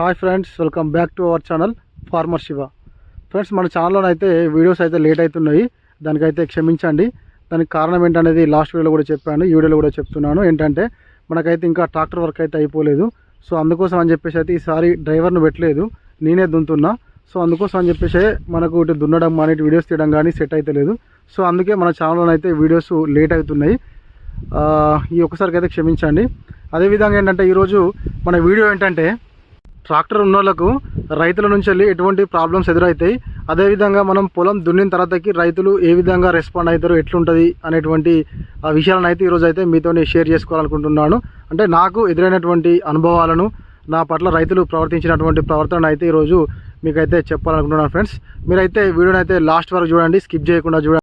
Hi friends welcome back to our channel farmer Shiva friends మన ఛానల్లో అయితే videos అయితే లేట్ అవుతున్నాయి. దానికైతే క్షమించండి. దానికి కారణం ఏంటనేది లాస్ట్ వీడియోలో కూడా చెప్పాను ఈ వీడియోలో కూడా చెప్తున్నాను. ఏంటంటే మనకైతే ఇంకా ట్రాక్టర్ వర్క్ అయితే అయిపోలేదు. సో అందుకోసం అని చెప్పేసి అయితే ఈసారి డ్రైవర్ను పెట్టలేదు. నేనే దున్తున్నా సో అందుకోసం అని చెప్పేసి మనకు ఇటు దున్నడం కానీ ఇటు వీడియోస్ తీయడం కానీ సెట్ అయితే లేదు. సో అందుకే మన ఛానల్లో అయితే వీడియోస్ లేట్ అవుతున్నాయి ఈ ఒక్కసారికి అయితే క్షమించండి. అదేవిధంగా ఏంటంటే ఈరోజు మన వీడియో ఏంటంటే ట్రాక్టర్ ఉన్న వాళ్ళకు రైతుల నుంచి వెళ్ళి ఎటువంటి ప్రాబ్లమ్స్ ఎదురవుతాయి అదేవిధంగా మనం పొలం దున్నిన తర్వాతకి రైతులు ఏ విధంగా రెస్పాండ్ అవుతారు ఎట్లుంటుంది అనేటువంటి ఆ విషయాలను అయితే ఈరోజు అయితే మీతో షేర్ చేసుకోవాలనుకుంటున్నాను. అంటే నాకు ఎదురైనటువంటి అనుభవాలను నా పట్ల రైతులు ప్రవర్తించినటువంటి ప్రవర్తన అయితే ఈరోజు మీకైతే చెప్పాలనుకుంటున్నాను ఫ్రెండ్స్. మీరైతే వీడియోని అయితే లాస్ట్ వరకు చూడండి స్కిప్ చేయకుండా చూడండి.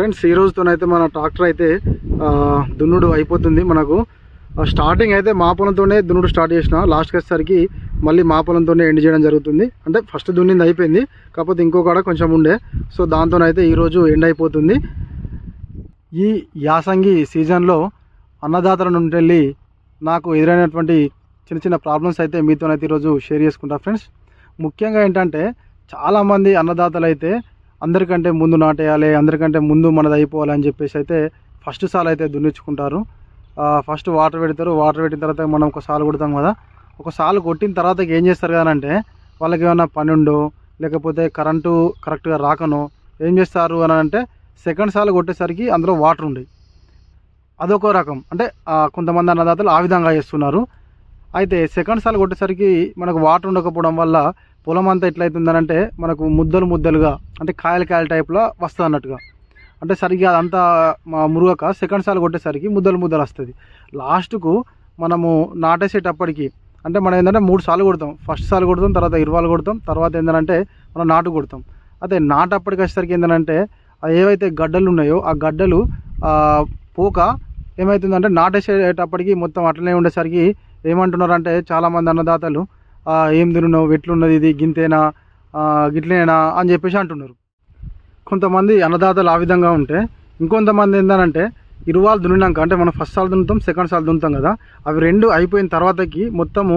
ఫ్రెండ్స్ ఈ రోజుతోనైతే మన ట్రాక్టర్ అయితే దున్నుడు అయిపోతుంది మనకు. స్టార్టింగ్ అయితే మా పొలంతోనే దున్నుడు స్టార్ట్ చేసిన. లాస్ట్కి వచ్చేసరికి మళ్ళీ మా పొలంతోనే ఎండ్ చేయడం జరుగుతుంది. అంటే ఫస్ట్ దున్నింది అయిపోయింది. కాకపోతే ఇంకో కాడ కొంచెం ఉండే. సో దాంతోనైతే ఈరోజు ఎండ్ అయిపోతుంది. ఈ యాసంగి సీజన్లో అన్నదాతల నుండి వెళ్ళి నాకు ఎదురైనటువంటి చిన్న చిన్న ప్రాబ్లమ్స్ అయితే మీతోనైతే ఈరోజు షేర్ చేసుకుంటా ఫ్రెండ్స్ ముఖ్యంగా ఏంటంటే చాలామంది అన్నదాతలు అయితే అందరికంటే ముందు నాటేయాలి అందరికంటే ముందు మనది అయిపోవాలి అని చెప్పేసి అయితే ఫస్ట్ సాల్ అయితే దున్నించుకుంటారు ఫస్ట్ వాటర్ పెడతారు. వాటర్ పెట్టిన తర్వాత మనం ఒక సాలు కొడతాం కదా. ఒక సాలు కొట్టిన తర్వాత ఏం చేస్తారు కదా అంటే వాళ్ళకి ఏమైనా పని ఉండో లేకపోతే కరెంటు కరెక్ట్గా రాకనో ఏం చేస్తారు అని అంటే సెకండ్ సార్లు కొట్టేసరికి అందులో వాటర్ ఉండేవి అదొక రకం. అంటే కొంతమంది అన్నదాతలు ఆ విధంగా చేస్తున్నారు. అయితే సెకండ్ సాల్ కొట్టేసరికి మనకు వాటర్ ఉండకపోవడం వల్ల పొలం అంతా ఎట్లయితుందనంటే మనకు ముద్దలు ముద్దలుగా అంటే కాయల కాయల టైప్లో వస్తుంది అన్నట్టుగా అంటే సరిగ్గా అదంతా మా మురుగక సెకండ్ సాల్ కొట్టేసరికి ముద్దలు ముద్దలు వస్తుంది. లాస్ట్కు మనము నాటేసేటప్పటికి అంటే మనం ఏంటంటే మూడు సార్లు కొడతాం. ఫస్ట్ సార్లు కొడతాం తర్వాత ఇరవాలు కొడతాం తర్వాత ఏంటంటే మనం నాటు కొడతాం. అదే నాటప్పటికి వచ్చేసరికి ఏంటంటే ఏవైతే గడ్డలు ఉన్నాయో ఆ గడ్డలు పోక ఏమవుతుందంటే నాటేసేటప్పటికి మొత్తం అట్లనే ఉండేసరికి ఏమంటున్నారంటే చాలామంది అన్నదాతలు ఏం తిన్నావు ఎట్లున్నది ఇది? గింతేనా? గిట్లేనా? అని చెప్పేసి అంటున్నారు. కొంతమంది అన్నదాతలు ఆ విధంగా ఉంటే ఇంకొంతమంది ఏంటంటే ఇరువాలు దున్నినాక అంటే మనం ఫస్ట్ సాల్ దున్నుతాం సెకండ్ సాల్ దున్నుతాం కదా అవి రెండు అయిపోయిన తర్వాతకి మొత్తము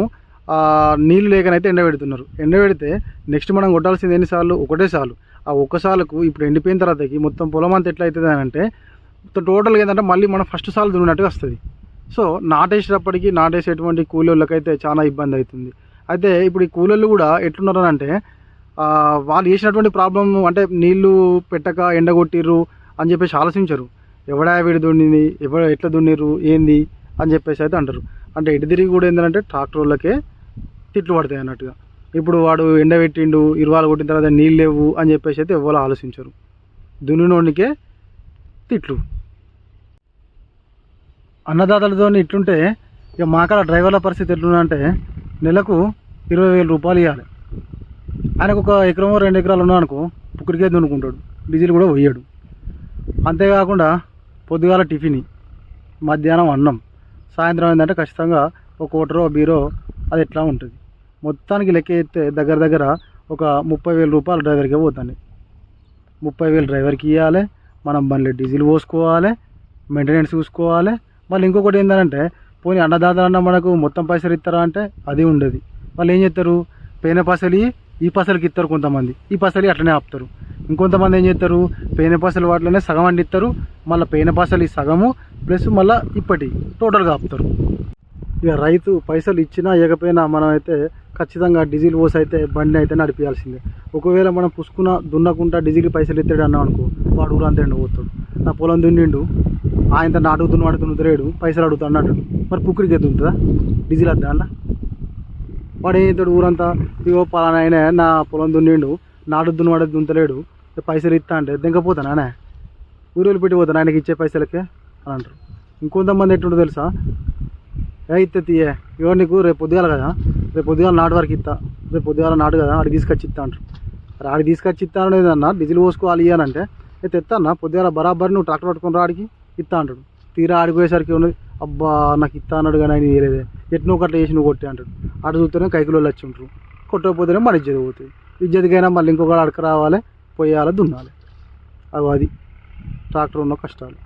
నీళ్ళు లేకనైతే ఎండబెడుతున్నారు. ఎండబెడితే నెక్స్ట్ మనం కొట్టాల్సింది ఎన్నిసార్లు ఒకటే సార్లు. ఆ ఒక్కసార్లకు ఇప్పుడు ఎండిపోయిన తర్వాతకి మొత్తం పొలం అంతా ఎట్లా అని అంటే టోటల్గా ఏంటంటే మళ్ళీ మనం ఫస్ట్ సార్లు దున్నినట్టుగా వస్తుంది. సో నాటేసేటప్పటికి నాటేసేటువంటి కూలీళ్ళకైతే చాలా ఇబ్బంది అవుతుంది అయితే ఇప్పుడు ఈ కూలీళ్ళు కూడా ఎట్లున్నారు అంటే వాళ్ళు చేసినటువంటి ప్రాబ్లం అంటే నీళ్ళు పెట్టక ఎండగొట్టిర్రు అని చెప్పేసి ఆలోచించరు. ఎవడా వీడి దున్నింది? ఎవడ ఎట్లా దున్నిర్రు? ఏంది? అని చెప్పేసి అయితే అంటారు. అంటే ఎటు తిరిగి కూడా ఏంటంటే ట్రాక్టర్లకే తిట్లు పడతాయి అన్నట్టుగా. ఇప్పుడు వాడు ఎండబెట్టిండు ఇరువాలు కొట్టిన తర్వాత నీళ్ళు లేవు అని చెప్పేసి అయితే ఎవరు ఆలోచించరు. దున్నినోడికే ఇట్లు. అన్నదాతలతో ఇట్లుంటే ఇక మాకాడ డ్రైవర్ల పరిస్థితి ఎట్లుందంటే నెలకు ఇరవై వేల రూపాయలు ఇవ్వాలి ఆయనకు ఒక ఎకరమో రెండు ఎకరాలు ఉన్నానుకో పుక్కడికే దున్నుకుంటాడు. డీజిల్ కూడా పోయాడు. అంతేకాకుండా పొద్దుగాల టిఫిన్ మధ్యాహ్నం అన్నం సాయంత్రం ఏంటంటే ఖచ్చితంగా ఒక కోటరో బీరో అది ఎట్లా ఉంటుంది. మొత్తానికి లెక్క అయితే దగ్గర దగ్గర ఒక ముప్పై వేల రూపాయలు డ్రైవర్కే పోతుంది. ముప్పై వేలు డ్రైవర్కి ఇవ్వాలి మనం బండ్లో డీజిల్ పోసుకోవాలి మెయింటెనెన్స్ చూసుకోవాలి. మళ్ళీ ఇంకొకటి ఏంటంటే పోనీ అన్నదాతలన్న మనకు మొత్తం పైసలు ఇస్తారా అంటే అది ఉండదు. వాళ్ళు ఏం చేస్తారు? పేన పసలి ఈ పసలకి ఇస్తారు కొంతమంది. ఈ పసలి అట్లనే ఆపుతారు. ఇంకొంతమంది ఏం చేస్తారు? పేన పసలు వాటిలోనే సగం అండిస్తారు మళ్ళీ పేన పసలి సగము ప్లస్ మళ్ళీ ఇప్పటి టోటల్గా ఆపుతారు. ఇక రైతు పైసలు ఇచ్చినా ఇవ్వకపోయినా మనం అయితే ఖచ్చితంగా డీజిల్ పోసి అయితే బండి అయితే నడిపించాల్సిందే ఒకవేళ మనం పుసుకున్న దున్నకుండా డీజిల్ పైసలు ఎత్తాడు అన్నాం అనుకో వాడు ఊరంతా పోతాడు. నా పొలం దున్నిండు ఆయన నాటుకు దున్నవాడు దున్నుతలేడు పైసలు అడుగుతాడు అన్నట్టు. మరి పుక్కుడికి దున్నుతుందా డీజిల్ వద్దా అన్న? వాడు ఏం చేస్తాడు ఊరంతా? ఇగో పలానా ఆయన నా పొలం దున్నిండు నాటు దున్నవాడు దున్నుతలేడు పైసలు ఇస్తా అంటే దింకపోతానా ఊరేళ్ళు పెట్టి పోతాను ఆయనకి ఇచ్చే పైసలకే అని అంటారు. ఇంకొంతమంది ఎట్టుండో తెలుసా? ఏ ఇస్తే తీయే ఇగో నీకు రేపు పొద్దుగాల కదా? రేపు పొద్దుగాల నాటు వరకు ఇస్తా. రేపు పొద్దుగాల నాటు కదా ఆడికి తీసుకొచ్చి ఇస్తా అంటారు. అరే ఆడికి తీసుకొచ్చి ఇస్తా అనేది అన్న డీజిల్ పోసుకోవాలి అని అంటే తెస్తా అన్న పొద్దుగాల బరాబర్ నువ్వు ట్రాక్టర్ పట్టుకుని రాడికి ఇస్తా అంటాడు. తీరా ఆడిపోయేసరికి ఉన్నది అబ్బా నాకు ఇస్తా అన్నాడు కానీ ఆయన ఇయ్యలేదే ఎట్నో ఒకటి వేసి నువ్వు కొట్టే అంటాడు. ఆడ చూస్తేనే కైకిలో వచ్చి ఉంటారు. కొట్టకపోతేనే మన ఇజ్జతి పోతుంది. ఇజ్జతికైనా మళ్ళీ ఇంకొకటి అడక రావాలి పొయ్యాలి దున్నాలి. అవి అది. ట్రాక్టర్ ఉన్న కష్టాలు.